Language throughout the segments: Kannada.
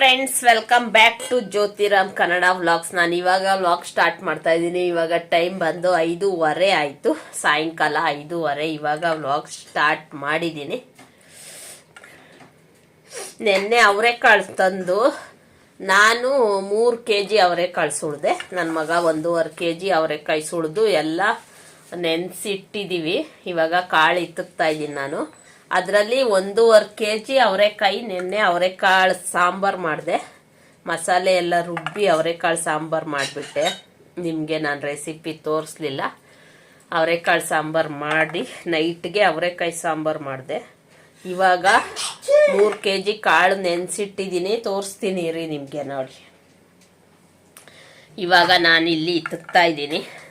Friends welcome back to Jyothiram Kannada vlogs ನಾನು ಇವಾಗ ವ್ಲಾಗ್ ಸ್ಟಾರ್ಟ್ ಮಾಡ್ತಾ ಇದ್ದೀನಿ. ಇವಾಗ ಟೈಮ್ ಬಂದು ಐದೂವರೆ ಆಯಿತು. ಸಾಯಂಕಾಲ ಐದೂವರೆ ಇವಾಗ ವ್ಲಾಗ್ ಸ್ಟಾರ್ಟ್ ಮಾಡಿದ್ದೀನಿ. ನಿನ್ನೆ ಅವರೆಕಾಳು ತಂದು ನಾನು ಮೂರು ಕೆ ಜಿ ಅವರೆಕಾಳು ಸುಳಿದೆ ನನ್ನ ಮಗ ಒಂದೂವರೆ ಕೆ ಜಿ ಅವರೆಕಾಯಿ ಸುಳಿದು ಎಲ್ಲ ನೆನೆಸಿಟ್ಟಿದ್ದೀವಿ ಇವಾಗ ಕಾಳು ಇತ್ತಕ್ತಾ ಇದ್ದೀನಿ ನಾನು. ಅದರಲ್ಲಿ ಒಂದೂವರೆ ಕೆ ಜಿ ಅವರೆಕಾಯಿ ನೆನ್ನೆ ಅವರೆಕಾಳು ಸಾಂಬಾರು ಮಾಡಿದೆ. ಮಸಾಲೆ ಎಲ್ಲ ರುಬ್ಬಿ ಅವರೆಕಾಳು ಸಾಂಬಾರು ಮಾಡಿಬಿಟ್ಟೆ. ನಿಮಗೆ ನಾನು ರೆಸಿಪಿ ತೋರಿಸ್ಲಿಲ್ಲ. ಅವರೆಕಾಳು ಸಾಂಬಾರು ಮಾಡಿ, ನೈಟ್ಗೆ ಅವರೆಕಾಯಿ ಸಾಂಬಾರು ಮಾಡಿದೆ. ಇವಾಗ ಮೂರು ಕೆ ಜಿ ಕಾಳು ನೆನೆಸಿಟ್ಟಿದ್ದೀನಿ. ತೋರಿಸ್ತೀನಿ ರೀ ನಿಮಗೆ ನೋಡಿ. ಇವಾಗ ನಾನಿಲ್ಲಿ ತುತ್ತಾಯಿದ್ದೀನಿ ಇದ್ದೀನಿ.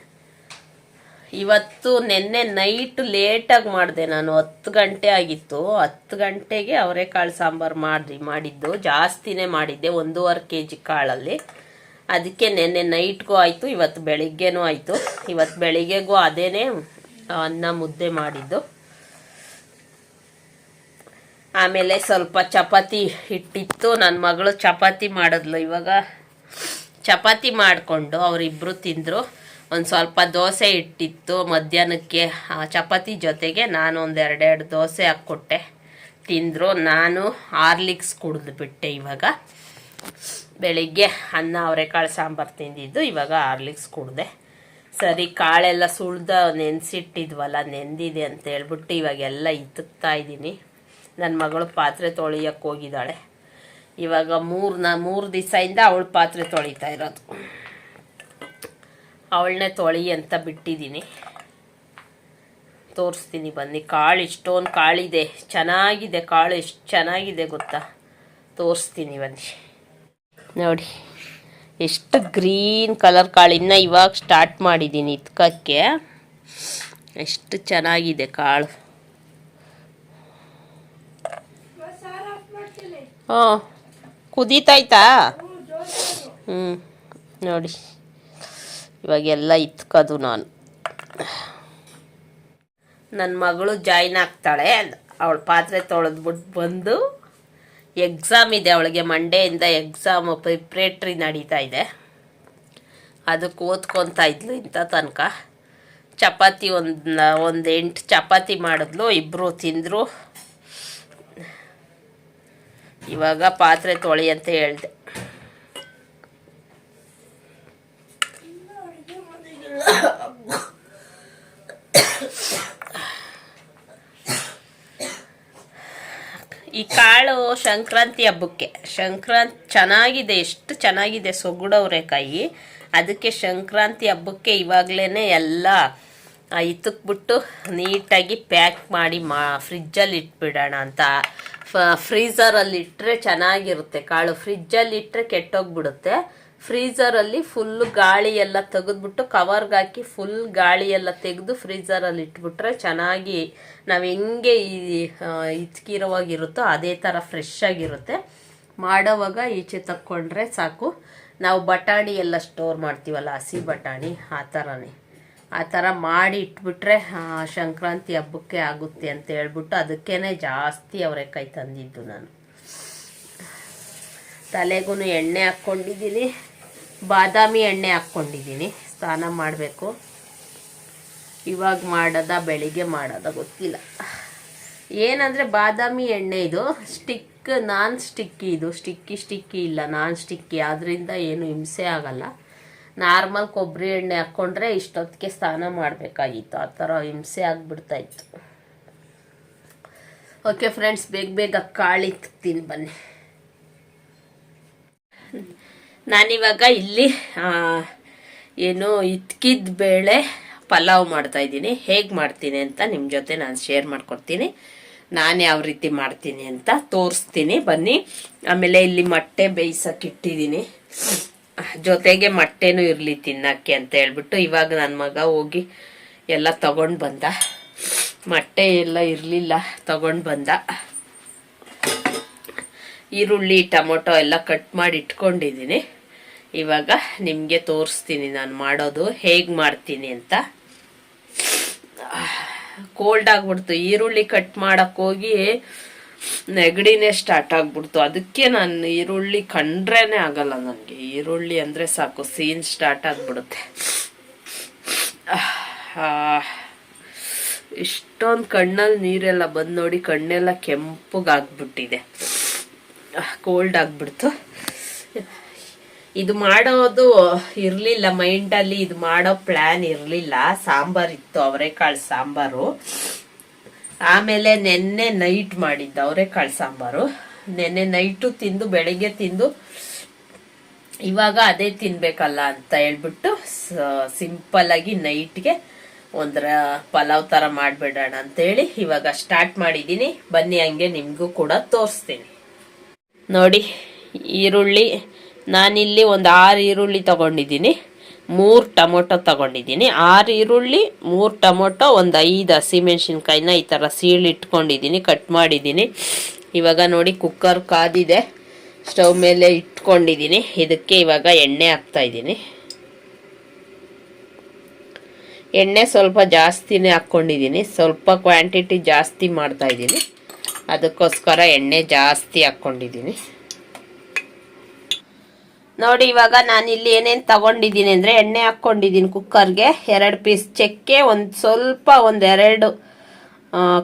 ಇವತ್ತು ನಿನ್ನೆ ನೈಟ್ ಲೇಟಾಗಿ ಮಾಡಿದೆ ನಾನು. ಹತ್ತು ಗಂಟೆ ಆಗಿತ್ತು. ಹತ್ತು ಗಂಟೆಗೆ ಅವರೆಕಾಳು ಸಾಂಬಾರು ಮಾಡಿ ಮಾಡಿದ್ದು. ಜಾಸ್ತಿನೇ ಮಾಡಿದ್ದೆ, ಒಂದೂವರೆ ಕೆ ಜಿ ಕಾಳಲ್ಲಿ. ಅದಕ್ಕೆ ನಿನ್ನೆ ನೈಟ್ಗೂ ಆಯಿತು, ಇವತ್ತು ಬೆಳಿಗ್ಗೆನೂ ಆಯಿತು. ಇವತ್ತು ಬೆಳಿಗ್ಗೆಗೂ ಅದೇನೇ ಅನ್ನ ಮುದ್ದೆ ಮಾಡಿದ್ದು. ಆಮೇಲೆ ಸ್ವಲ್ಪ ಚಪಾತಿ ಹಿಟ್ಟಿತ್ತು. ನನ್ನ ಮಗಳು ಚಪಾತಿ ಮಾಡಿದ್ಲು. ಇವಾಗ ಚಪಾತಿ ಮಾಡಿಕೊಂಡು ಅವರಿಬ್ಬರು ತಿಂದರು. ಒಂದು ಸ್ವಲ್ಪ ದೋಸೆ ಇಟ್ಟಿತ್ತು ಮಧ್ಯಾಹ್ನಕ್ಕೆ. ಚಪಾತಿ ಜೊತೆಗೆ ನಾನು ಒಂದು ಎರಡೆರಡು ದೋಸೆ ಹಾಕ್ಕೊಟ್ಟೆ. ತಿಂದರು, ನಾನು ಹಾರ್ಲಿಕ್ಸ್ ಕುಡಿದು ಬಿಟ್ಟೆ ಇವಾಗ. ಬೆಳಿಗ್ಗೆ ಅನ್ನ, ಅವರೆಕಾಳು ಸಾಂಬಾರು ತಿಂದಿದ್ದು, ಇವಾಗ ಹಾರ್ಲಿಕ್ಸ್ ಕುಡಿದೆ. ಸರಿ, ಕಾಳೆಲ್ಲ ಸುಳ್ದ ನೆನೆಸಿಟ್ಟಿದ್ವಲ್ಲ, ನೆಂದಿದೆ ಅಂತ ಹೇಳ್ಬಿಟ್ಟು ಇವಾಗೆಲ್ಲ ಇತ್ತಾ ಇದ್ದೀನಿ. ನನ್ನ ಮಗಳು ಪಾತ್ರೆ ತೊಳಿಯಕ್ಕೆ ಹೋಗಿದ್ದಾಳೆ. ಇವಾಗ ಮೂರು ನಾ ಮೂರು ದಿವಸದಿಂದ ಅವಳು ಪಾತ್ರೆ ತೊಳಿತಾ ಇರೋದು. ಅವಳನ್ನೇ ತೊಳಿ ಅಂತ ಬಿಟ್ಟಿದ್ದೀನಿ. ತೋರಿಸ್ತೀನಿ ಬನ್ನಿ. ಕಾಳು ಇಷ್ಟೊಂದು ಕಾಳಿದೆ. ಚೆನ್ನಾಗಿದೆ ಕಾಳು ಎಷ್ಟು ಚೆನ್ನಾಗಿದೆ ಗೊತ್ತಾ? ತೋರಿಸ್ತೀನಿ ಬನ್ನಿ. ನೋಡಿ, ಎಷ್ಟು ಗ್ರೀನ್ ಕಲರ್ ಕಾಳು. ಇನ್ನು ಇವಾಗ ಸ್ಟಾರ್ಟ್ ಮಾಡಿದ್ದೀನಿ ಇತ್ಕಕ್ಕೆ ಎಷ್ಟು ಚೆನ್ನಾಗಿದೆ ಕಾಳು. ಹಾಂ ಕುದೀತಾಯ್ತಾ ಹ್ಞೂ ನೋಡಿ. ಇವಾಗೆಲ್ಲ ಇತ್ಕೋದು ನಾನು. ನನ್ನ ಮಗಳು ಜಾಯ್ನ್ ಆಗ್ತಾಳೆ. ಅವಳು ಪಾತ್ರೆ ತೊಳೆದ್ಬಿಟ್ಟು ಬಂದು ಎಕ್ಸಾಮ್ ಇದೆ. ಅವಳಿಗೆ ಮಂಡೆಯಿಂದ ಎಕ್ಸಾಮ್ ಪ್ರಿಪ್ರೇಟ್ರಿ ನಡೀತಾ ಇದೆ. ಅದಕ್ಕೆ ಓದ್ಕೊತಾ ಇದ್ಲು ಇಂಥ ತನಕ. ಚಪಾತಿ ಒಂದು ಒಂದು ಎಂಟು ಚಪಾತಿ ಮಾಡಿದ್ಲು. ಇಬ್ಬರು ತಿಂದರು. ಇವಾಗ ಪಾತ್ರೆ ತೊಳಿ ಅಂತ ಹೇಳಿದೆ. ಈ ಕಾಳು ಸಂಕ್ರಾಂತಿ ಹಬ್ಬಕ್ಕೆ. ಸಂಕ್ರಾಂತಿ ಚೆನ್ನಾಗಿದೆ, ಎಷ್ಟು ಚೆನ್ನಾಗಿದೆ ಸೊಗುಡವ್ರೆಕಾಯಿ ಅದಕ್ಕೆ ಸಂಕ್ರಾಂತಿ ಹಬ್ಬಕ್ಕೆ ಇವಾಗಲೇ ಎಲ್ಲ ಇತ್ತಕ್ಬಿಟ್ಟು ನೀಟಾಗಿ ಪ್ಯಾಕ್ ಮಾಡಿ ಮಾ, ಫ್ರಿಜ್ಜಲ್ಲಿ ಇಟ್ಬಿಡೋಣ ಅಂತ. ಫ್ರೀಝರಲ್ಲಿ ಇಟ್ಟರೆ ಚೆನ್ನಾಗಿರುತ್ತೆ ಕಾಳು. ಫ್ರಿಜ್ಜಲ್ಲಿ ಇಟ್ಟರೆ ಕೆಟ್ಟೋಗ್ಬಿಡುತ್ತೆ. ಫ್ರೀಝರಲ್ಲಿ ಫುಲ್ ಗಾಳಿ ಎಲ್ಲ ತೆಗೆದ್ಬಿಟ್ಟು ಕವರ್ಗೆ ಹಾಕಿ ಫುಲ್ ಗಾಳಿ ಎಲ್ಲ ತೆಗೆದು ಫ್ರೀಝರಲ್ಲಿ ಇಟ್ಬಿಟ್ರೆ ಚೆನ್ನಾಗಿ ನಾವು ಹೆಂಗೆ ಈ ಇಚ್ಕಿರೋವಾಗಿರುತ್ತೋ ಅದೇ ಥರ ಫ್ರೆಶ್ ಆಗಿರುತ್ತೆ. ಮಾಡೋವಾಗ ಈಚೆ ತಕ್ಕೊಂಡ್ರೆ ಸಾಕು. ನಾವು ಬಟಾಣಿ ಎಲ್ಲ ಸ್ಟೋರ್ ಮಾಡ್ತೀವಲ್ಲ, ಹಸಿ ಬಟಾಣಿ, ಆ ಥರನೇ ಆ ಥರ ಮಾಡಿ ಇಟ್ಬಿಟ್ರೆ ಸಂಕ್ರಾಂತಿ ಹಬ್ಬಕ್ಕೆ ಆಗುತ್ತೆ ಅಂತ ಹೇಳ್ಬಿಟ್ಟು ಅದಕ್ಕೇ ಜಾಸ್ತಿ ಅವರೆಕಾಯಿ ತಂದಿದ್ದು ನಾನು. ತಲೆಗೂ ಎಣ್ಣೆ ಹಾಕ್ಕೊಂಡಿದ್ದೀನಿ. ಬಾದಾಮಿ ಎಣ್ಣೆ ಹಾಕ್ಕೊಂಡಿದ್ದೀನಿ. ಸ್ನಾನ ಮಾಡಬೇಕು. ಇವಾಗ ಮಾಡೋದ, ಬೆಳಿಗ್ಗೆ ಮಾಡೋದ ಗೊತ್ತಿಲ್ಲ. ಏನಂದರೆ ಬಾದಾಮಿ ಎಣ್ಣೆ ಇದು. ಸ್ಟಿಕ್, ನಾನ್ ಸ್ಟಿಕ್ಕಿ ಇದು. ಸ್ಟಿಕ್ಕಿ ಸ್ಟಿಕ್ಕಿ ಇಲ್ಲ, ನಾನ್ ಸ್ಟಿಕ್ಕಿ. ಅದರಿಂದ ಏನು ಹಿಂಸೆ ಆಗಲ್ಲ. ನಾರ್ಮಲ್ ಕೊಬ್ಬರಿ ಎಣ್ಣೆ ಹಾಕ್ಕೊಂಡ್ರೆ ಇಷ್ಟೊತ್ತಿಗೆ ಸ್ನಾನ ಮಾಡಬೇಕಾಗಿತ್ತು. ಆ ಥರ ಹಿಂಸೆ ಆಗಿಬಿಡ್ತಾಯಿತ್ತು ಓಕೆ ಫ್ರೆಂಡ್ಸ್ ಬೇಗ ಬೇಗ ಕಾಳಿತ್ತೀನಿ ಬನ್ನಿ. ನಾನಿವಾಗ ಇಲ್ಲಿ ಏನು ಇತ್ಕಿದ ಬೇಳೆ ಪಲಾವ್ ಮಾಡ್ತಾ ಇದ್ದೀನಿ. ಹೇಗೆ ಮಾಡ್ತೀನಿ ಅಂತ ನಿಮ್ಮ ಜೊತೆ ನಾನು ಶೇರ್ ಮಾಡ್ಕೊಡ್ತೀನಿ. ನಾನು ಯಾವ ರೀತಿ ಮಾಡ್ತೀನಿ ಅಂತ ತೋರಿಸ್ತೀನಿ. ಬನ್ನಿ. ಆಮೇಲೆ ಇಲ್ಲಿ ಮೊಟ್ಟೆ ಬೇಯಿಸಕ್ಕೆ ಇಟ್ಟಿದ್ದೀನಿ. ಜೊತೆಗೆ ಮೊಟ್ಟೆನೂ ಇರಲಿ ತಿನ್ನಕ್ಕೆ ಅಂತ ಹೇಳ್ಬಿಟ್ಟು ಇವಾಗ ನನ್ನ ಮಗ ಹೋಗಿ ಎಲ್ಲ ತಗೊಂಡು ಬಂದ. ಮೊಟ್ಟೆ ಎಲ್ಲ ಇರಲಿಲ್ಲ, ತಗೊಂಡು ಬಂದ. ಈರುಳ್ಳಿ, ಟೊಮೊಟೊ ಎಲ್ಲ ಕಟ್ ಮಾಡಿ ಇಟ್ಕೊಂಡಿದ್ದೀನಿ. ಇವಾಗ ನಿಮಗೆ ತೋರಿಸ್ತೀನಿ ನಾನು ಮಾಡೋದು, ಹೇಗೆ ಮಾಡ್ತೀನಿ ಅಂತ. ಕೋಲ್ಡ್ ಆಗ್ಬಿಡ್ತು, ಈರುಳ್ಳಿ ಕಟ್ ಮಾಡೋಕ್ಕೋಗಿ ನೆಗಡಿನೇ ಸ್ಟಾರ್ಟ್ ಆಗ್ಬಿಡ್ತು. ಅದಕ್ಕೆ ನಾನು ಈರುಳ್ಳಿ ಕಂಡ್ರೇ ಆಗಲ್ಲ ನನಗೆ ಈರುಳ್ಳಿ ಅಂದರೆ ಸಾಕು, ಸೀನ್ ಸ್ಟಾರ್ಟ್ ಆಗ್ಬಿಡುತ್ತೆ. ಇಷ್ಟೊಂದು ಕಣ್ಣಲ್ಲಿ ನೀರೆಲ್ಲ ಬಂದು ನೋಡಿ ಕಣ್ಣೆಲ್ಲ ಕೆಂಪಗಾಗ್ಬಿಟ್ಟಿದೆ. ಕೋಲ್ಡ್ ಆಗ್ಬಿಡ್ತು. ಇದು ಮಾಡೋದು ಇರಲಿಲ್ಲ ಮೈಂಡಲ್ಲಿ ಇದು ಮಾಡೋ ಪ್ಲ್ಯಾನ್ ಇರಲಿಲ್ಲ. ಸಾಂಬಾರ್ ಇತ್ತು, ಅವರೆಕಾಳು ಸಾಂಬಾರು. ಆಮೇಲೆ ನೆನ್ನೆ ನೈಟ್ ಮಾಡಿದ್ದು ಅವರೆಕಾಳು ಸಾಂಬಾರು. ನೆನ್ನೆ ನೈಟು ತಿಂದು, ಬೆಳಿಗ್ಗೆ ತಿಂದು, ಇವಾಗ ಅದೇ ತಿನ್ಬೇಕಲ್ಲ ಅಂತ ಹೇಳ್ಬಿಟ್ಟು ಸಿಂಪಲ್ ಆಗಿ ನೈಟ್ಗೆ ಒಂದರ ಪಲಾವ್ ಥರ ಮಾಡಿಬಿಡೋಣ ಅಂತೇಳಿ ಇವಾಗ ಸ್ಟಾರ್ಟ್ ಮಾಡಿದ್ದೀನಿ. ಬನ್ನಿ ಹಂಗೆ ನಿಮಗೂ ಕೂಡ ತೋರಿಸ್ತೀನಿ. ನೋಡಿ, ಈರುಳ್ಳಿ ನಾನಿಲ್ಲಿ ಒಂದು ಆರು ಈರುಳ್ಳಿ ತಗೊಂಡಿದ್ದೀನಿ, ಮೂರು ಟೊಮೊಟೊ ತಗೊಂಡಿದ್ದೀನಿ. ಆರು ಈರುಳ್ಳಿ, ಮೂರು ಟೊಮೊಟೊ, ಒಂದು ಐದು ಹಸಿಮೆಣ್ಸಿನ್ಕಾಯಿನ ಈ ಥರ ಸೀಳು ಇಟ್ಕೊಂಡಿದ್ದೀನಿ, ಕಟ್ ಮಾಡಿದ್ದೀನಿ. ಇವಾಗ ನೋಡಿ ಕುಕ್ಕರ್ ಕಾದಿದೆ, ಸ್ಟವ್ ಮೇಲೆ ಇಟ್ಕೊಂಡಿದ್ದೀನಿ. ಇದಕ್ಕೆ ಇವಾಗ ಎಣ್ಣೆ ಹಾಕ್ತಾಯಿದ್ದೀನಿ ಎಣ್ಣೆ ಸ್ವಲ್ಪ ಜಾಸ್ತಿನೇ ಹಾಕ್ಕೊಂಡಿದ್ದೀನಿ, ಸ್ವಲ್ಪ ಕ್ವಾಂಟಿಟಿ ಜಾಸ್ತಿ ಮಾಡ್ತಾಯಿದ್ದೀನಿ ಅದಕ್ಕೋಸ್ಕರ ಎಣ್ಣೆ ಜಾಸ್ತಿ ಹಾಕ್ಕೊಂಡಿದ್ದೀನಿ. ನೋಡಿ, ಇವಾಗ ಇಲ್ಲಿ ಏನೇನು ತಗೊಂಡಿದ್ದೀನಿ ಅಂದರೆ ಎಣ್ಣೆ ಹಾಕ್ಕೊಂಡಿದ್ದೀನಿ ಕುಕ್ಕರ್ಗೆ. ಎರಡು ಪೀಸ್ ಚಕ್ಕೆ, ಒಂದು ಸ್ವಲ್ಪ ಒಂದು ಎರಡು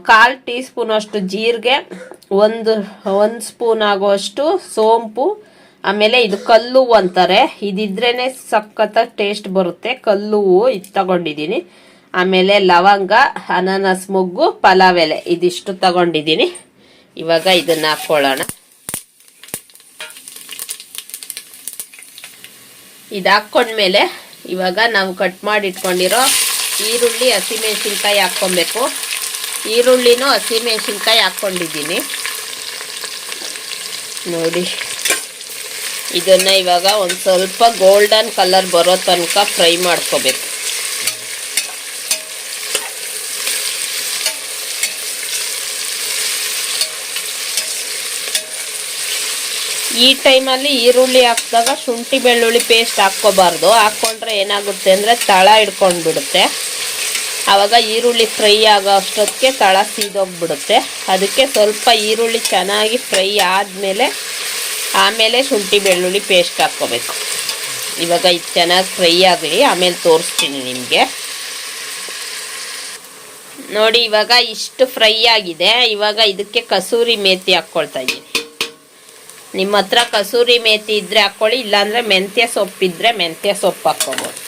ಕಾಲು ಟೀ ಸ್ಪೂನ್ ಅಷ್ಟು ಜೀರಿಗೆ, ಒಂದು ಒಂದು ಸ್ಪೂನ್ ಆಗುವಷ್ಟು ಸೋಂಪು, ಆಮೇಲೆ ಇದು ಕಲ್ಲು ಅಂತಾರೆ. ಇದಿದ್ರೇ ಸಖತ್ತ ಟೇಸ್ಟ್ ಬರುತ್ತೆ. ಕಲ್ಲು ಇದು ತಗೊಂಡಿದ್ದೀನಿ. ಆಮೇಲೆ ಲವಂಗ, ಅನಾನಸ್ ಮೊಗ್ಗು, ಪಲಾವ್ ಇದಿಷ್ಟು ತಗೊಂಡಿದ್ದೀನಿ. ಇವಾಗ ಇದನ್ನ ಹಾಕ್ಕೊಳ್ಳೋಣ ಇದು ಹಾಕ್ಕೊಂಡ್ಮೇಲೆ ಇವಾಗ ನಾವು ಕಟ್ ಮಾಡಿ ಇಟ್ಕೊಂಡಿರೋ ಈರುಳ್ಳಿ, ಹಸಿಮೆಣಸಿನ್ಕಾಯಿ ಹಾಕ್ಕೊಬೇಕು. ಈರುಳ್ಳಿನೂ ಹಸಿಮೆಣಸಿನ್ಕಾಯಿ ಹಾಕ್ಕೊಂಡಿದ್ದೀನಿ. ನೋಡಿ. ಇದನ್ನು ಇವಾಗ ಒಂದು ಸ್ವಲ್ಪ ಗೋಲ್ಡನ್ ಕಲರ್ ಬರೋ ತನಕ ಫ್ರೈ ಮಾಡ್ಕೋಬೇಕು. ಈ ಟೈಮಲ್ಲಿ ಈರುಳ್ಳಿ ಹಾಕಿದಾಗ ಶುಂಠಿ ಬೆಳ್ಳುಳ್ಳಿ ಪೇಸ್ಟ್ ಹಾಕ್ಕೋಬಾರ್ದು. ಹಾಕ್ಕೊಂಡ್ರೆ ಏನಾಗುತ್ತೆ ಅಂದರೆ ತಳ ಹಿಡ್ಕೊಂಡ್ಬಿಡುತ್ತೆ. ಆವಾಗ ಈರುಳ್ಳಿ ಫ್ರೈ ಆಗೋ ಅಷ್ಟೊತ್ತಿಗೆ ತಳ ಸೀದೋಗ್ಬಿಡುತ್ತೆ. ಅದಕ್ಕೆ ಸ್ವಲ್ಪ ಈರುಳ್ಳಿ ಚೆನ್ನಾಗಿ ಫ್ರೈ ಆದಮೇಲೆ ಆಮೇಲೆ ಶುಂಠಿ ಬೆಳ್ಳುಳ್ಳಿ ಪೇಸ್ಟ್ ಹಾಕ್ಕೋಬೇಕು. ಇವಾಗ ಇದು ಚೆನ್ನಾಗಿ ಫ್ರೈ ಆಗಲಿ, ಆಮೇಲೆ ತೋರಿಸ್ತೀನಿ ನಿಮಗೆ. ನೋಡಿ, ಇವಾಗ ಇಷ್ಟು ಫ್ರೈ ಆಗಿದೆ. ಇವಾಗ ಇದಕ್ಕೆ ಕಸೂರಿ ಮೇತಿ ಹಾಕ್ಕೊಳ್ತಾ ಇದ್ದೀನಿ ನಿಮ್ಮ ಹತ್ರ ಕಸೂರಿ ಮೇಥಿ ಇದ್ರೆ ಹಾಕ್ಕೊಳ್ಳಿ ಇಲ್ಲಾಂದ್ರೆ ಮೆಂತ್ಯ ಸೊಪ್ಪಿದ್ರೆ ಮೆಂತ್ಯ ಸೊಪ್ಪು ಹಾಕ್ಕೋಬೋದು.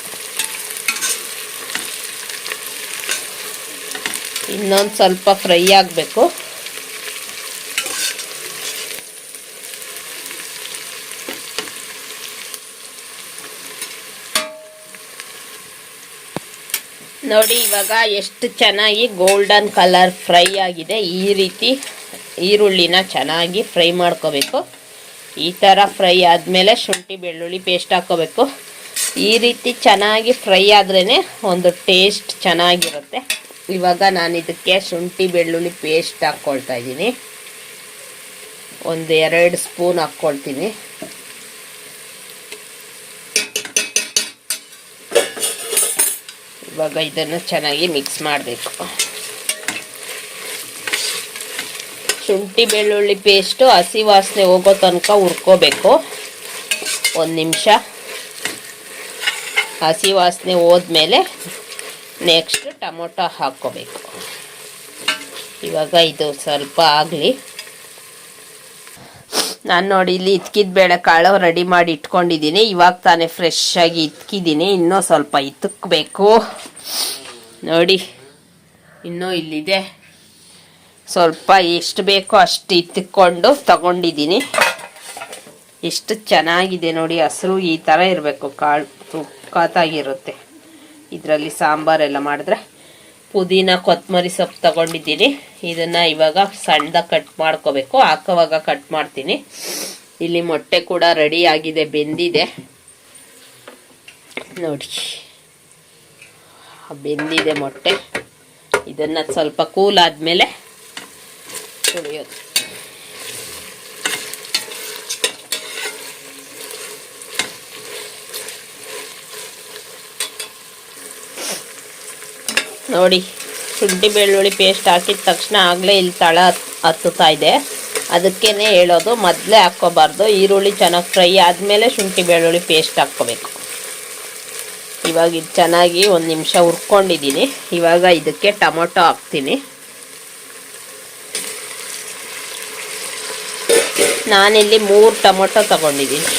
ಇನ್ನೊಂದು ಸ್ವಲ್ಪ ಫ್ರೈ ಆಗಬೇಕು. ನೋಡಿ, ಇವಾಗ ಎಷ್ಟು ಚೆನ್ನಾಗಿ ಗೋಲ್ಡನ್ ಕಲರ್ ಫ್ರೈ ಆಗಿದೆ. ಈ ರೀತಿ ಈರುಳ್ಳಿನ ಚೆನ್ನಾಗಿ ಫ್ರೈ ಮಾಡ್ಕೋಬೇಕು. ಈ ಥರ ಫ್ರೈ ಆದಮೇಲೆ ಶುಂಠಿ, ಬೆಳ್ಳುಳ್ಳಿ ಪೇಸ್ಟ್ ಹಾಕ್ಕೋಬೇಕು. ಈ ರೀತಿ ಚೆನ್ನಾಗಿ ಫ್ರೈ ಆದ್ರೇ ಒಂದು ಟೇಸ್ಟ್ ಚೆನ್ನಾಗಿರುತ್ತೆ. ಇವಾಗ ನಾನು ಇದಕ್ಕೆ ಶುಂಠಿ, ಬೆಳ್ಳುಳ್ಳಿ ಪೇಸ್ಟ್ ಹಾಕ್ಕೊಳ್ತಾ ಇದ್ದೀನಿ. ಒಂದು ಎರಡು ಸ್ಪೂನ್ ಹಾಕ್ಕೊಳ್ತೀನಿ. ಇವಾಗ ಇದನ್ನು ಚೆನ್ನಾಗಿ ಮಿಕ್ಸ್ ಮಾಡಬೇಕು. ಶುಂಠಿ, ಬೆಳ್ಳುಳ್ಳಿ ಪೇಸ್ಟು ಹಸಿ ವಾಸನೆ ಹೋಗೋ ತನಕ ಹುರ್ಕೋಬೇಕು. ಒಂದು ನಿಮಿಷ. ಹಸಿ ವಾಸನೆ ಹೋದ್ಮೇಲೆ ನೆಕ್ಸ್ಟ್ ಟೊಮೊಟೊ ಹಾಕ್ಕೋಬೇಕು. ಇವಾಗ ಇದು ಸ್ವಲ್ಪ ಆಗಲಿ. ನಾನು ನೋಡಿ ಇಲ್ಲಿ ಇತ್ಕಿದ ಬೇಳೆಕಾಳು ರೆಡಿ ಮಾಡಿ ಇಟ್ಕೊಂಡಿದ್ದೀನಿ. ಇವಾಗ ತಾನೇ ಫ್ರೆಶ್ ಆಗಿ ಇತ್ಕಿದ್ದೀನಿ. ಇನ್ನೂ ಸ್ವಲ್ಪ ಇತ್ತಕ್ಬೇಕು ನೋಡಿ, ಇನ್ನೂ ಇಲ್ಲಿದೆ. ಸ್ವಲ್ಪ ಎಷ್ಟು ಬೇಕೋ ಅಷ್ಟು ಇತ್ತುಕೊಂಡು ತಗೊಂಡಿದ್ದೀನಿ. ಎಷ್ಟು ಚೆನ್ನಾಗಿದೆ ನೋಡಿ, ಹಸಿರು ಈ ಥರ ಇರಬೇಕು, ಕಾಳು ತುಕ್ಕಾತಾಗಿರುತ್ತೆ. ಇದರಲ್ಲಿ ಸಾಂಬಾರೆಲ್ಲ ಮಾಡಿದ್ರೆ ಪುದೀನ ಕೊತ್ತಂಬರಿ ಸೊಪ್ಪು ತಗೊಂಡಿದ್ದೀನಿ. ಇದನ್ನು ಇವಾಗ ಸಣ್ಣದಾಗಿ ಕಟ್ ಮಾಡ್ಕೋಬೇಕು. ಹಾಕೋವಾಗ ಕಟ್ ಮಾಡ್ತೀನಿ. ಇಲ್ಲಿ ಮೊಟ್ಟೆ ಕೂಡ ರೆಡಿ ಆಗಿದೆ, ಬೆಂದಿದೆ. ನೋಡಿ. ಬೆಂದಿದೆ ಮೊಟ್ಟೆ. ಇದನ್ನು ಸ್ವಲ್ಪ ಕೂಲ್ ಆದಮೇಲೆ ಕುಡಿಯೋದು ನೋಡಿ, ಶುಂಠಿ ಬೆಳ್ಳುಳ್ಳಿ ಪೇಸ್ಟ್ ಹಾಕಿದ ತಕ್ಷಣ ಆಗಲೇ ಇಲ್ಲಿ ತಳ ಹತ್ತುತ್ತಾ ಇದೆ. ಅದಕ್ಕೇ ಹೇಳೋದು, ಮೊದಲೇ ಹಾಕ್ಕೋಬಾರ್ದು. ಈರುಳ್ಳಿ ಚೆನ್ನಾಗಿ ಫ್ರೈ ಆದಮೇಲೆ ಶುಂಠಿ ಬೆಳ್ಳುಳ್ಳಿ ಪೇಸ್ಟ್ ಹಾಕ್ಕೋಬೇಕು. ಇವಾಗ ಇದು ಚೆನ್ನಾಗಿ ಒಂದು ನಿಮಿಷ ಹುರ್ಕೊಂಡಿದ್ದೀನಿ. ಇವಾಗ ಇದಕ್ಕೆ ಟೊಮೊಟೊ ಹಾಕ್ತೀನಿ. ನಾನಿಲ್ಲಿ ಮೂರು ಟೊಮೊಟೊ ತಗೊಂಡಿದ್ದೀನಿ.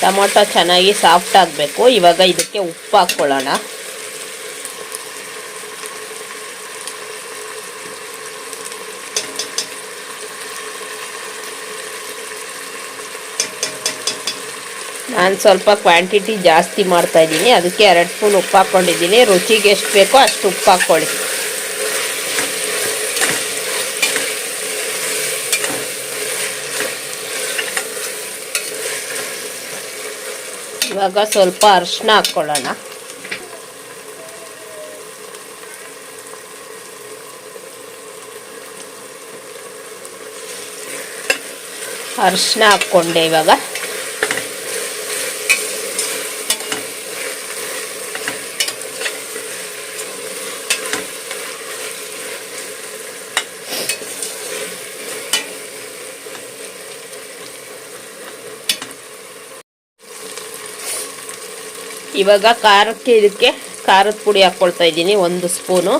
ಟೊಮೊಟೊ ಚೆನ್ನಾಗಿ ಸಾಫ್ಟ್ ಆಗಬೇಕು. ಇವಾಗ ಇದಕ್ಕೆ ಉಪ್ಪು ಹಾಕ್ಕೊಳ್ಳೋಣ. ನಾನು ಸ್ವಲ್ಪ ಕ್ವಾಂಟಿಟಿ ಜಾಸ್ತಿ ಮಾಡ್ತಾ ಇದ್ದೀನಿ. ಅದಕ್ಕೆ ಎರಡು ಸ್ಪೂನ್ ಉಪ್ಪು ಹಾಕ್ಕೊಂಡಿದ್ದೀನಿ. ರುಚಿಗೆ ಎಷ್ಟು ಬೇಕೋ ಅಷ್ಟು ಉಪ್ಪು ಹಾಕ್ಕೊಳ್ಳಿ. ಇವಾಗ ಸ್ವಲ್ಪ ಅರಿಶಿನ ಹಾಕ್ಕೊಳ್ಳೋಣ. ಅರಿಶಿನ ಹಾಕ್ಕೊಂಡೆ ಇವಾಗ. ಇವಾಗ ಖಾರಕ್ಕೆ ಇದಕ್ಕೆ ಖಾರದ ಪುಡಿ ಹಾಕ್ಕೊಳ್ತಾ ಇದ್ದೀನಿ, ಒಂದು ಸ್ಪೂನು.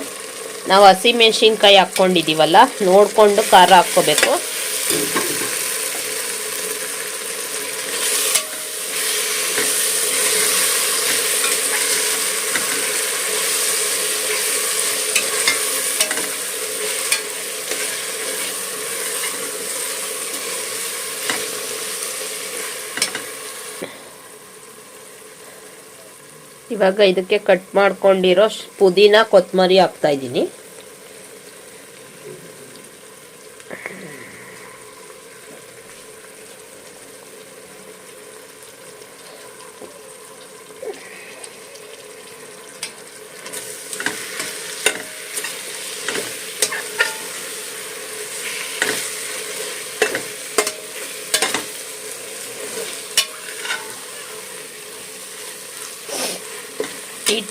ನಾವು ಹಸಿಮೆಣ್ಸಿನ್ಕಾಯಿ ಹಾಕ್ಕೊಂಡಿದ್ದೀವಲ್ಲ, ನೋಡಿಕೊಂಡು ಖಾರ ಹಾಕ್ಕೋಬೇಕು. ಇವಾಗ ಇದಕ್ಕೆ ಕಟ್ ಮಾಡ್ಕೊಂಡಿರೋ ಪುದೀನಾ ಕೊತ್ತಂಬರಿ ಹಾಕ್ತಾ ಇದ್ದೀನಿ.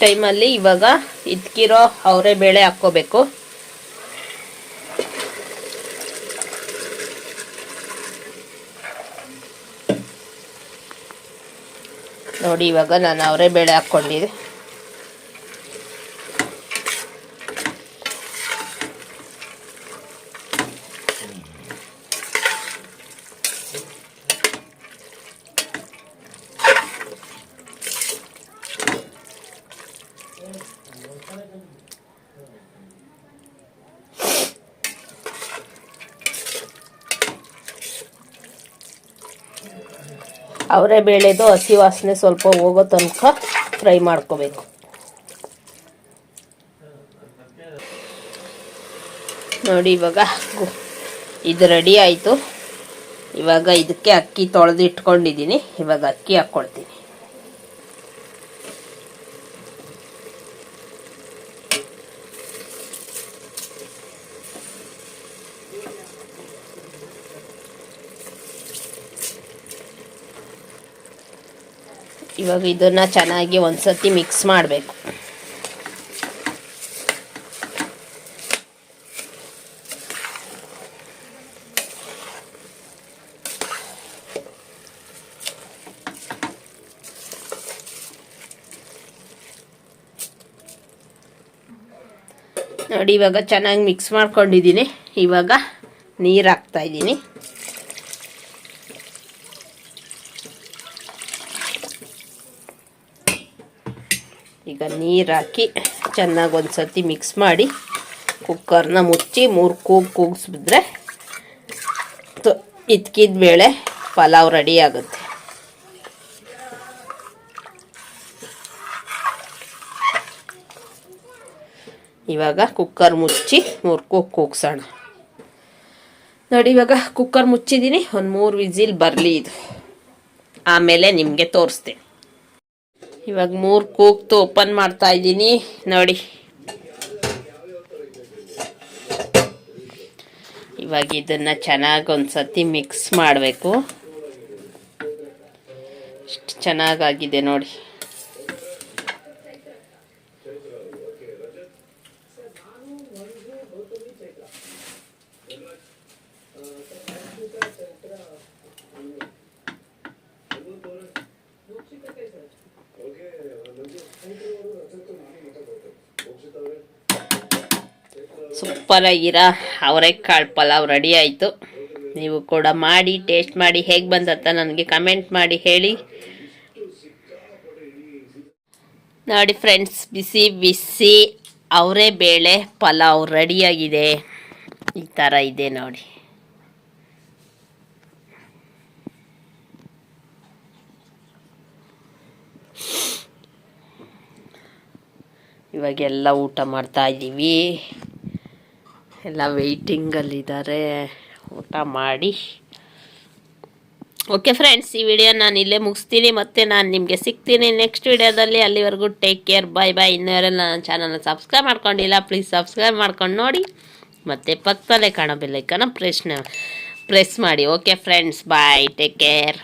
ಟೈಮಲ್ಲಿ ಇವಾಗ ಇದ್ಕಿರೋ ಅವರೇ ಬೇಳೆ ಹಾಕ್ಕೋಬೇಕು. ನೋಡಿ ಇವಾಗ ನಾನು ಅವರೇ ಬೇಳೆ ಹಾಕ್ಕೊಂಡಿದ್ದೆ. ಅವರೇ ಬೇಳೆದು ಹಸಿ ವಾಸನೆ ಸ್ವಲ್ಪ ಹೋಗೋ ತನಕ ಫ್ರೈ ಮಾಡ್ಕೋಬೇಕು. ನೋಡಿ ಇವಾಗ ಇದು ರೆಡಿ ಆಯಿತು. ಇವಾಗ ಇದಕ್ಕೆ ಅಕ್ಕಿ ತೊಳೆದಿಟ್ಕೊಂಡಿದ್ದೀನಿ. ಇವಾಗ ಅಕ್ಕಿ ಹಾಕ್ಕೊಳ್ತೀನಿ. ಇವಾಗ ಇದನ್ನ ಚೆನ್ನಾಗಿ ಒಂದ್ಸತಿ ಮಿಕ್ಸ್ ಮಾಡಬೇಕು. ನೋಡಿ ಇವಾಗ ಚೆನ್ನಾಗಿ ಮಿಕ್ಸ್ ಮಾಡ್ಕೊಂಡಿದ್ದೀನಿ. ಇವಾಗ ನೀರು ಹಾಕ್ತಾ ಈಗ ನೀರು ಹಾಕಿ ಚೆನ್ನಾಗಿ ಒಂದು ಸತಿ ಮಿಕ್ಸ್ ಮಾಡಿ ಕುಕ್ಕರ್ನ ಮುಚ್ಚಿ ಮೂರು ಕೂಗ್ ಕೂಗಿಸ್ಬಿದ್ರೆ ಇದ್ಕಿದ ಬೇಳೆ ಪಲಾವ್ ರೆಡಿ ಆಗುತ್ತೆ. ಇವಾಗ ಕುಕ್ಕರ್ ಮುಚ್ಚಿ ಮೂರು ಕೂಗ್ ಕೂಗ್ಸೋಣ. ನೋಡಿ ಇವಾಗ ಕುಕ್ಕರ್ ಮುಚ್ಚಿದ್ದೀನಿ ಒಂದು ಮೂರು ವಿಸಿಲ್ ಬರಲಿ ಇದು. ಆಮೇಲೆ ನಿಮಗೆ ತೋರಿಸ್ತೀನಿ. ಇವಾಗ ಮೂರು ಕೂಗ್ತು ಓಪನ್ ಮಾಡ್ತಾ ಇದ್ದೀನಿ, ನೋಡಿ. ಇವಾಗ ಇದನ್ನು ಚೆನ್ನಾಗಿ ಒಂದ್ಸತಿ ಮಿಕ್ಸ್ ಮಾಡಬೇಕು. ಇಷ್ಟು ಚೆನ್ನಾಗಾಗಿದೆ ನೋಡಿ. ಸೂಪರಾಗಿರೋ ಅವರೆಕಾಳು ಪಲಾವ್ ರೆಡಿ ಆಯಿತು. ನೀವು ಕೂಡ ಮಾಡಿ ಟೇಸ್ಟ್ ಮಾಡಿ, ಹೇಗೆ ಬಂದತ್ತ ನನಗೆ ಕಮೆಂಟ್ ಮಾಡಿ ಹೇಳಿ. ನೋಡಿ ಫ್ರೆಂಡ್ಸ್ ಬಿಸಿ ಬಿಸಿ, ಅವರೇ ಬೇಳೆ, ಪಲಾವ್ ರೆಡಿಯಾಗಿದೆ ಈ ಥರ ಇದೆ ನೋಡಿ. ಇವಾಗೆಲ್ಲ ಊಟ ಮಾಡ್ತಾ ಇದ್ದೀವಿ. ಎಲ್ಲ ವೆಯ್ಟಿಂಗಲ್ಲಿದ್ದಾರೆ ಊಟ ಮಾಡಿ. ಓಕೆ ಫ್ರೆಂಡ್ಸ್ ಈ ವಿಡಿಯೋ ನಾನು ಇಲ್ಲೇ ಮುಗಿಸ್ತೀನಿ. ಮತ್ತು ನಾನು ನಿಮಗೆ ಸಿಗ್ತೀನಿ ನೆಕ್ಸ್ಟ್ ವಿಡಿಯೋದಲ್ಲಿ ಅಲ್ಲಿವರೆಗೂ ಟೇಕ್ ಕೇರ್ ಬಾಯ್ ಬಾಯ್ ಇನ್ನೂರೆಲ್ಲ ನನ್ನ ಚಾನಲ್ನ ಸಬ್ಸ್ಕ್ರೈಬ್ ಮಾಡ್ಕೊಂಡಿಲ್ಲ ಪ್ಲೀಸ್ ಸಬ್ಸ್ಕ್ರೈಬ್ ಮಾಡ್ಕೊಂಡು ನೋಡಿ. ಮತ್ತು ಪಕ್ಕದಲ್ಲೇ ಕಾಣೋ ಬೆಲ್ಲೈಕನ ಪ್ರೆಸ್ನ ಪ್ರೆಸ್ ಮಾಡಿ. Okay friends bye take care